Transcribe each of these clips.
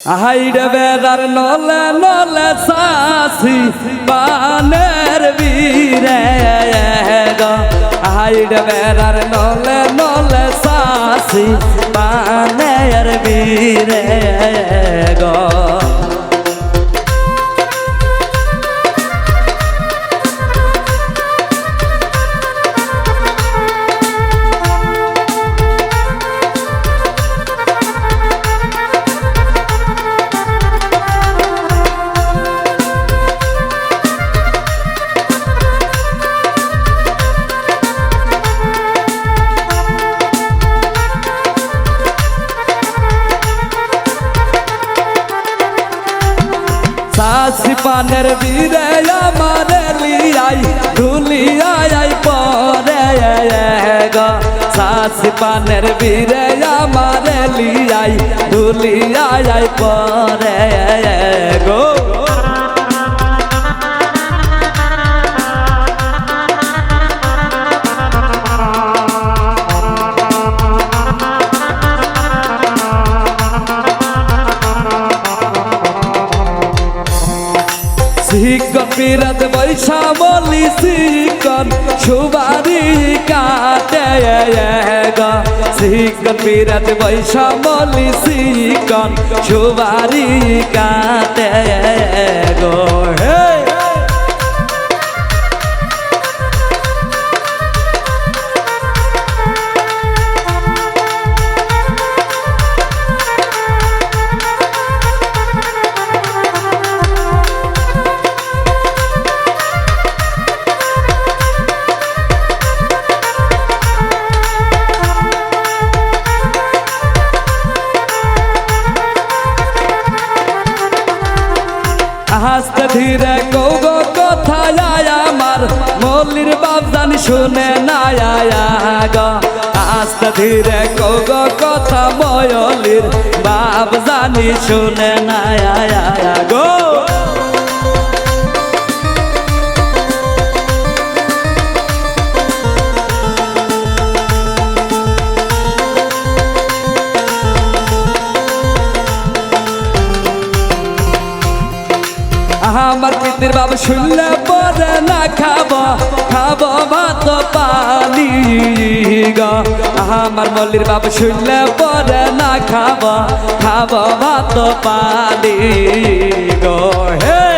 হাইডে বেদার নলে নলে সাসি, বানের বীরে হাইড বেদার নলে নলে সাসি, বানের বীরে গো। সাসি পানের বীরে আমার লিয়াই ধুলিয়াই পরে গো। সাসি পানের বীরে আমার লিয়াই ধুলিয়াই পরে গো। বিরাত বৈশা বলি শিকন সুবারি কাটে বিরাত বৈশা বলি শিকন সুবারি কাটে শুনে আস্তে ধীরে কৌগো কথা ময়লির বাপ জানি শুনে না গো আমার পিতির বাবা শুনলে পরে না খাব খাব ভাত পানি গা। আমার মল্লির বাবা শুনলে পরে না খাব খাব ভাত পানি গো। হে!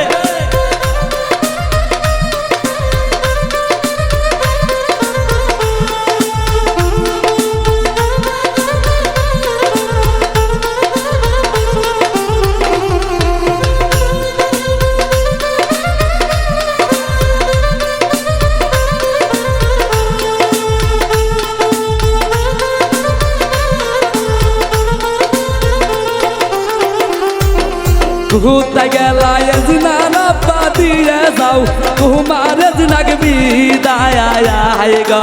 ঘুরতে গেলায় জিনানা পাতিয়ে যাও। তোমার জিনাক বিদায় গো।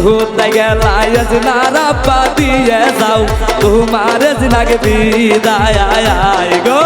ঘুরতে গেলায় জিনানা পাতিয়ে যাও। তোমার জিনাক বিদায় গো।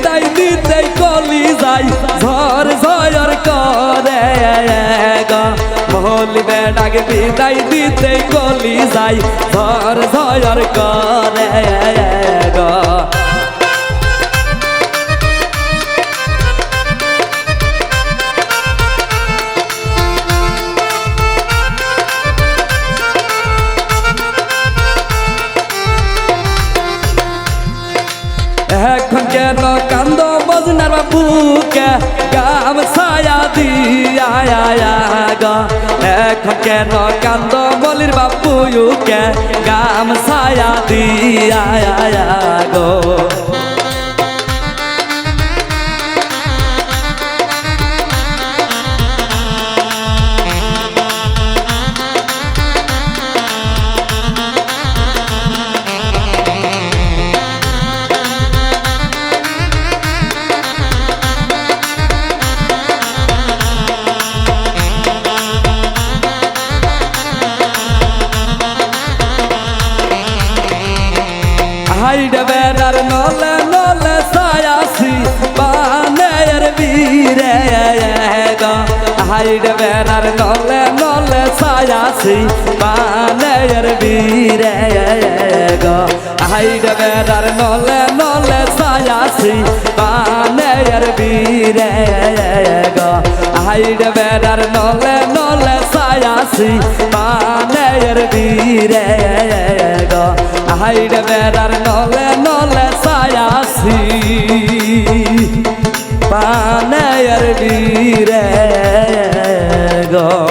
বেডাক বিদায় দিতে কলি যাই ঝর ঝর করে মহলি বেডাক বিদায় দিতে কলি যাই ঝর ঝর করে কেন কান্দ বজনার বুকে? গাম ছায়া দিয়া গো। এখন কেন কান্দ বলির বাপুকে? গাম ছায়া দিয়া হাইড বেড়ার নলে নলে সায়াসি পানের বীরে গো। হাইড বেড়ার নলে নলে সায়াসি পানের বীরে গো। হাইড বেড়ার নলে নলে সায়াসি পানের বীরে গো। হাইড বেড়ার নলে নলে সায়াসি পানের বীরে গো